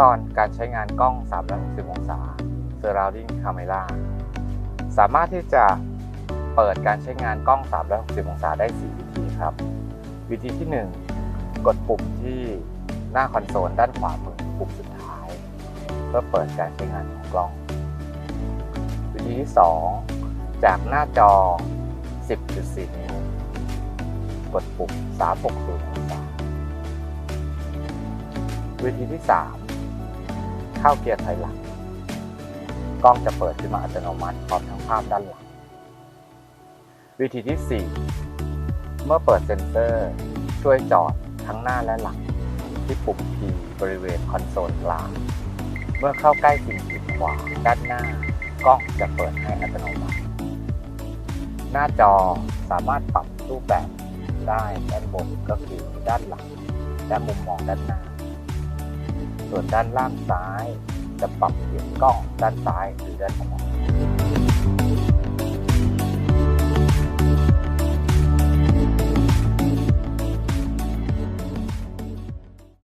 ตอนการใช้งานกล้อง 360 องศา Surrounding Camera สามารถที่จะเปิดการใช้งานกล้อง 360 องศาได้ 4 วิธีครับ วิธีที่ 1 กดปุ่มที่หน้าคอนโซลด้านขวามือปุ่มสุดท้าย เพื่อเปิดการใช้งานของกล้อง วิธีที่ 2 จากหน้าจอ 10.4 นิ้ว กดปุ่ม 360 องศา วิธีที่ 3 เข้าเกียร์ถอยหลัง กล้องจะเปิดขึ้นมาอัตโนมัติพร้อมทั้งภาพด้านหลัง วิธีที่ 4 เมื่อเปิดเซ็นเซอร์ ช่วยจอดทั้งหน้าและหลัง ที่ปุ่ม P บริเวณคอนโซลกลาง เมื่อเข้าใกล้สิ่งกีดขวางด้านหน้า กล้องจะเปิดให้อัตโนมัติ หน้าจอสามารถปรับรูปแบบได้ด้านบนก็คือด้านหลังและมุมมองด้านหน้า ส่วนด้านล่างซ้าย จะปรับเสียงกล้องด้านซ้ายหรือด้านขวา